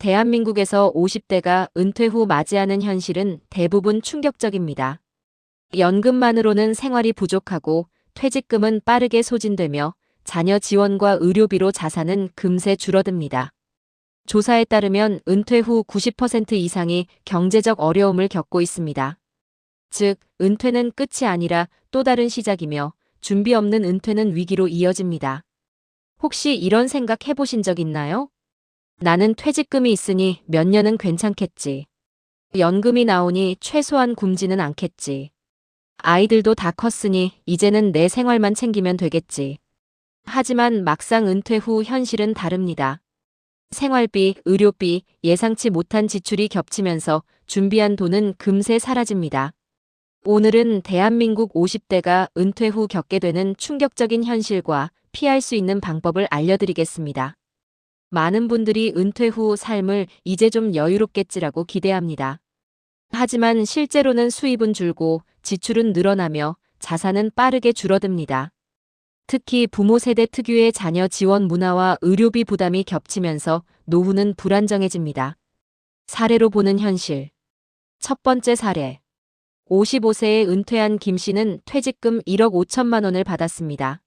대한민국에서 50대가 은퇴 후 맞이하는 현실은 대부분 충격적입니다. 연금만으로는 생활이 부족하고 퇴직금은 빠르게 소진되며 자녀 지원과 의료비로 자산은 금세 줄어듭니다. 조사에 따르면 은퇴 후 90% 이상이 경제적 어려움을 겪고 있습니다. 즉, 은퇴는 끝이 아니라 또 다른 시작이며 준비 없는 은퇴는 위기로 이어집니다. 혹시 이런 생각 해보신 적 있나요? 나는 퇴직금이 있으니 몇 년은 괜찮겠지. 연금이 나오니 최소한 굶지는 않겠지. 아이들도 다 컸으니 이제는 내 생활만 챙기면 되겠지. 하지만 막상 은퇴 후 현실은 다릅니다. 생활비, 의료비, 예상치 못한 지출이 겹치면서 준비한 돈은 금세 사라집니다. 오늘은 대한민국 50대가 은퇴 후 겪게 되는 충격적인 현실과 피할 수 있는 방법을 알려드리겠습니다. 많은 분들이 은퇴 후 삶을 이제 좀 여유롭겠지라고 기대합니다. 하지만 실제로는 수입은 줄고 지출은 늘어나며 자산은 빠르게 줄어듭니다. 특히 부모 세대 특유의 자녀 지원 문화와 의료비 부담이 겹치면서 노후는 불안정해집니다. 사례로 보는 현실. 첫 번째 사례. 55세에 은퇴한 김 씨는 퇴직금 1억 5천만 원을 받았습니다.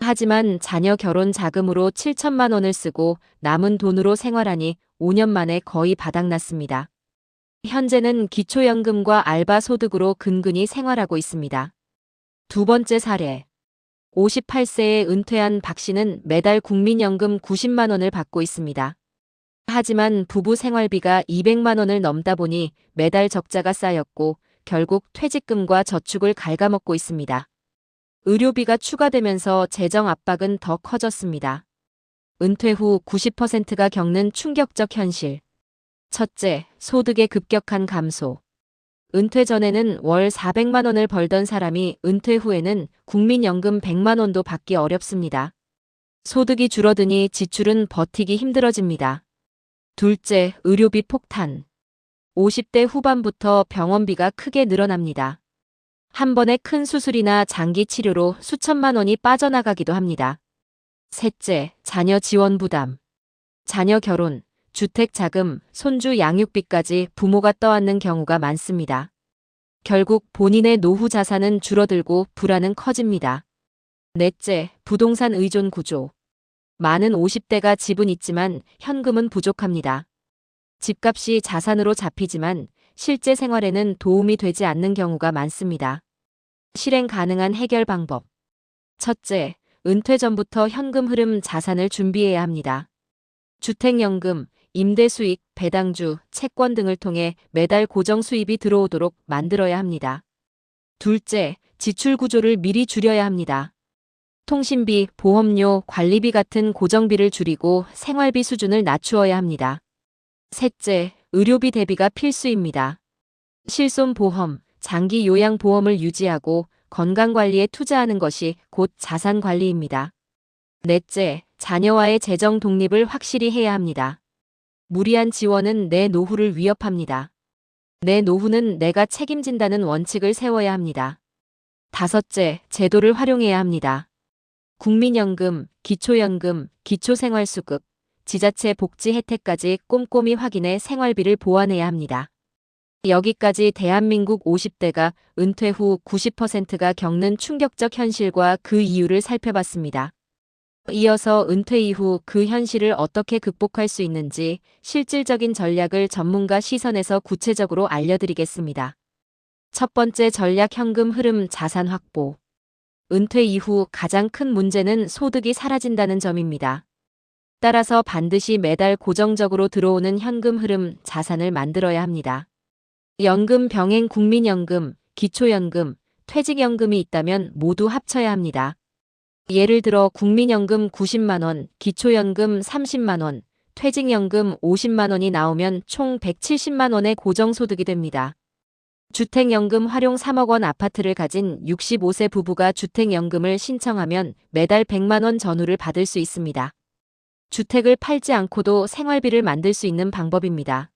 하지만 자녀 결혼 자금으로 7천만 원을 쓰고 남은 돈으로 생활하니 5년 만에 거의 바닥났습니다. 현재는 기초연금과 알바 소득으로 근근히 생활하고 있습니다. 두 번째 사례. 58세에 은퇴한 박 씨는 매달 국민연금 90만 원을 받고 있습니다. 하지만 부부 생활비가 200만 원을 넘다 보니 매달 적자가 쌓였고 결국 퇴직금과 저축을 갉아먹고 있습니다. 의료비가 추가되면서 재정 압박은 더 커졌습니다. 은퇴 후 90%가 겪는 충격적 현실. 첫째, 소득의 급격한 감소. 은퇴 전에는 월 400만 원을 벌던 사람이 은퇴 후에는 국민연금 100만 원도 받기 어렵습니다. 소득이 줄어드니 지출은 버티기 힘들어집니다. 둘째, 의료비 폭탄. 50대 후반부터 병원비가 크게 늘어납니다. 한 번에 큰 수술이나 장기 치료로 수천만 원이 빠져나가기도 합니다. 셋째, 자녀 지원 부담. 자녀 결혼, 주택 자금, 손주 양육비까지 부모가 떠안는 경우가 많습니다. 결국 본인의 노후 자산은 줄어들고 불안은 커집니다. 넷째, 부동산 의존 구조. 많은 50대가 집은 있지만 현금은 부족합니다. 집값이 자산으로 잡히지만 실제 생활에는 도움이 되지 않는 경우가 많습니다. 실행 가능한 해결 방법. 첫째, 은퇴 전부터 현금 흐름 자산을 준비해야 합니다. 주택연금, 임대 수익, 배당주, 채권 등을 통해 매달 고정 수입이 들어오도록 만들어야 합니다. 둘째, 지출 구조를 미리 줄여야 합니다. 통신비, 보험료, 관리비 같은 고정비를 줄이고 생활비 수준을 낮추어야 합니다. 셋째, 의료비 대비가 필수입니다. 실손보험, 장기 요양보험을 유지하고 건강관리에 투자하는 것이 곧 자산관리입니다. 넷째, 자녀와의 재정 독립을 확실히 해야 합니다. 무리한 지원은 내 노후를 위협합니다. 내 노후는 내가 책임진다는 원칙을 세워야 합니다. 다섯째, 제도를 활용해야 합니다. 국민연금, 기초연금, 기초생활수급, 지자체 복지 혜택까지 꼼꼼히 확인해 생활비를 보완해야 합니다. 여기까지 대한민국 50대가 은퇴 후 90%가 겪는 충격적 현실과 그 이유를 살펴봤습니다. 이어서 은퇴 이후 그 현실을 어떻게 극복할 수 있는지 실질적인 전략을 전문가 시선에서 구체적으로 알려드리겠습니다. 첫 번째 전략 현금 흐름 자산 확보. 은퇴 이후 가장 큰 문제는 소득이 사라진다는 점입니다. 따라서 반드시 매달 고정적으로 들어오는 현금 흐름 자산을 만들어야 합니다. 연금 병행 국민연금, 기초연금, 퇴직연금이 있다면 모두 합쳐야 합니다. 예를 들어 국민연금 90만원, 기초연금 30만원, 퇴직연금 50만원이 나오면 총 170만원의 고정소득이 됩니다. 주택연금 활용 3억원 아파트를 가진 65세 부부가 주택연금을 신청하면 매달 100만원 전후를 받을 수 있습니다. 주택을 팔지 않고도 생활비를 만들 수 있는 방법입니다.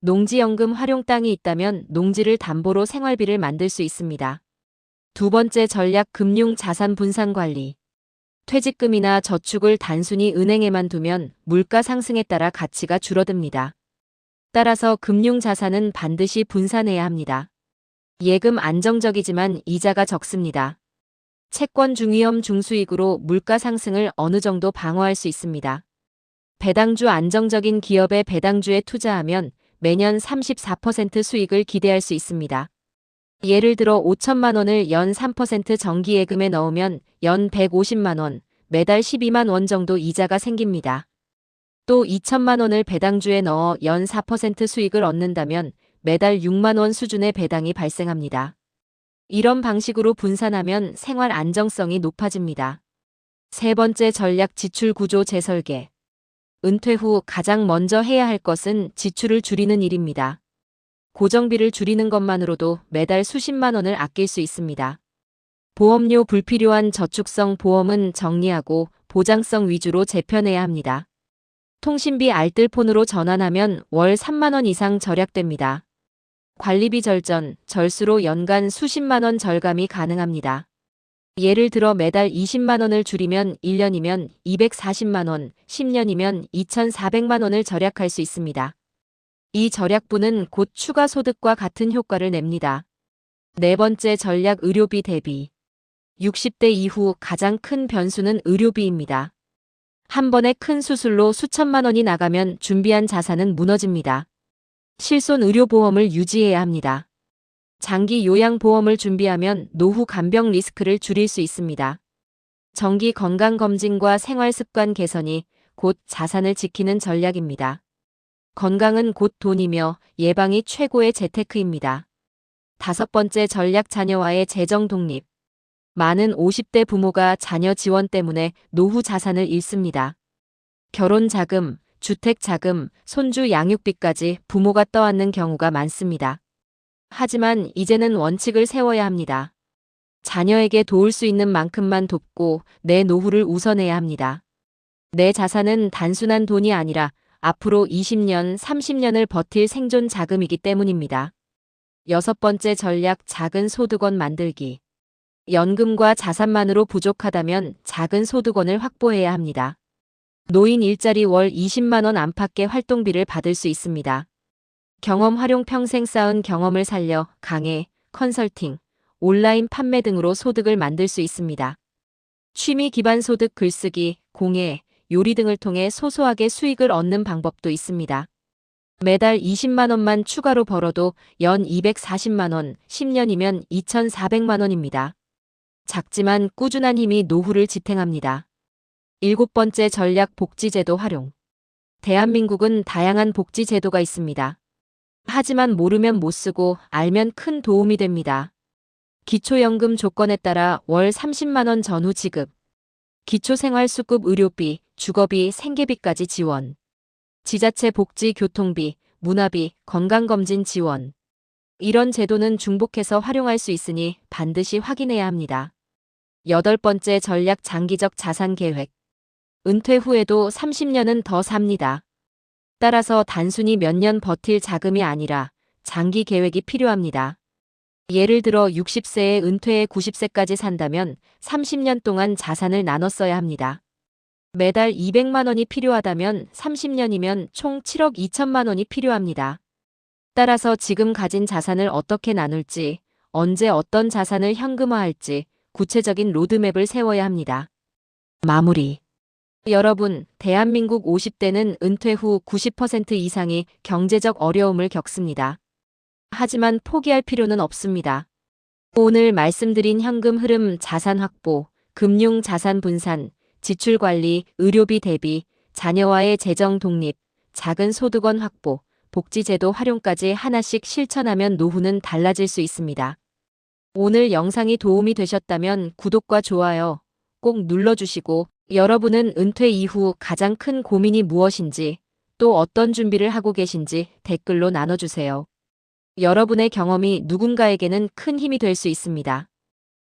농지연금 활용 땅이 있다면 농지를 담보로 생활비를 만들 수 있습니다. 두 번째 전략 금융 자산 분산 관리. 퇴직금이나 저축을 단순히 은행에만 두면 물가 상승에 따라 가치가 줄어듭니다. 따라서 금융 자산은 반드시 분산해야 합니다. 예금 안정적이지만 이자가 적습니다. 채권 중위험 중수익으로 물가 상승을 어느 정도 방어할 수 있습니다. 배당주 안정적인 기업의 배당주에 투자하면 매년 34% 수익을 기대할 수 있습니다. 예를 들어 5천만 원을 연 3% 정기예금에 넣으면 연 150만 원, 매달 12만 원 정도 이자가 생깁니다. 또 2천만 원을 배당주에 넣어 연 4% 수익을 얻는다면 매달 6만 원 수준의 배당이 발생합니다. 이런 방식으로 분산하면 생활 안정성이 높아집니다. 세 번째 전략 지출 구조 재설계. 은퇴 후 가장 먼저 해야 할 것은 지출을 줄이는 일입니다. 고정비를 줄이는 것만으로도 매달 수십만 원을 아낄 수 있습니다. 보험료 불필요한 저축성 보험은 정리하고 보장성 위주로 재편해야 합니다. 통신비 알뜰폰으로 전환하면 월 3만 원 이상 절약됩니다. 관리비 절전, 절수로 연간 수십만 원 절감이 가능합니다. 예를 들어 매달 20만 원을 줄이면 1년이면 240만 원, 10년이면 2,400만 원을 절약할 수 있습니다. 이 절약분은 곧 추가 소득과 같은 효과를 냅니다. 네 번째 전략 의료비 대비. 60대 이후 가장 큰 변수는 의료비입니다. 한 번의 큰 수술로 수천만 원이 나가면 준비한 자산은 무너집니다. 실손 의료보험을 유지해야 합니다. 장기 요양보험을 준비하면 노후 간병 리스크를 줄일 수 있습니다. 정기 건강검진과 생활습관 개선이 곧 자산을 지키는 전략입니다. 건강은 곧 돈이며 예방이 최고의 재테크입니다. 다섯 번째 전략 자녀와의 재정 독립. 많은 50대 부모가 자녀 지원 때문에 노후 자산을 잃습니다. 결혼 자금, 주택 자금, 손주 양육비까지 부모가 떠안는 경우가 많습니다. 하지만 이제는 원칙을 세워야 합니다. 자녀에게 도울 수 있는 만큼만 돕고 내 노후를 우선해야 합니다. 내 자산은 단순한 돈이 아니라 앞으로 20년, 30년을 버틸 생존 자금이기 때문입니다. 여섯 번째 전략 작은 소득원 만들기. 연금과 자산만으로 부족하다면 작은 소득원을 확보해야 합니다. 노인 일자리 월 20만 원 안팎의 활동비를 받을 수 있습니다. 경험 활용 평생 쌓은 경험을 살려 강의, 컨설팅, 온라인 판매 등으로 소득을 만들 수 있습니다. 취미 기반 소득 글쓰기, 공예, 요리 등을 통해 소소하게 수익을 얻는 방법도 있습니다. 매달 20만 원만 추가로 벌어도 연 240만 원, 10년이면 2,400만 원입니다. 작지만 꾸준한 힘이 노후를 지탱합니다. 일곱 번째 전략 복지제도 활용. 대한민국은 다양한 복지제도가 있습니다. 하지만 모르면 못 쓰고 알면 큰 도움이 됩니다. 기초연금 조건에 따라 월 30만원 전후 지급. 기초생활수급 의료비, 주거비, 생계비까지 지원. 지자체 복지 교통비, 문화비, 건강검진 지원. 이런 제도는 중복해서 활용할 수 있으니 반드시 확인해야 합니다. 여덟 번째 전략 장기적 자산 계획. 은퇴 후에도 30년은 더 삽니다. 따라서 단순히 몇 년 버틸 자금이 아니라 장기 계획이 필요합니다. 예를 들어 60세에 은퇴해 90세까지 산다면 30년 동안 자산을 나눠 써야 합니다. 매달 200만 원이 필요하다면 30년이면 총 7억 2천만 원이 필요합니다. 따라서 지금 가진 자산을 어떻게 나눌지, 언제 어떤 자산을 현금화할지 구체적인 로드맵을 세워야 합니다. 마무리 여러분, 대한민국 50대는 은퇴 후 90% 이상이 경제적 어려움을 겪습니다. 하지만 포기할 필요는 없습니다. 오늘 말씀드린 현금 흐름 자산 확보, 금융 자산 분산, 지출 관리, 의료비 대비, 자녀와의 재정 독립, 작은 소득원 확보, 복지제도 활용까지 하나씩 실천하면 노후는 달라질 수 있습니다. 오늘 영상이 도움이 되셨다면 구독과 좋아요 꼭 눌러주시고 여러분은 은퇴 이후 가장 큰 고민이 무엇인지 또 어떤 준비를 하고 계신지 댓글로 나눠주세요. 여러분의 경험이 누군가에게는 큰 힘이 될 수 있습니다.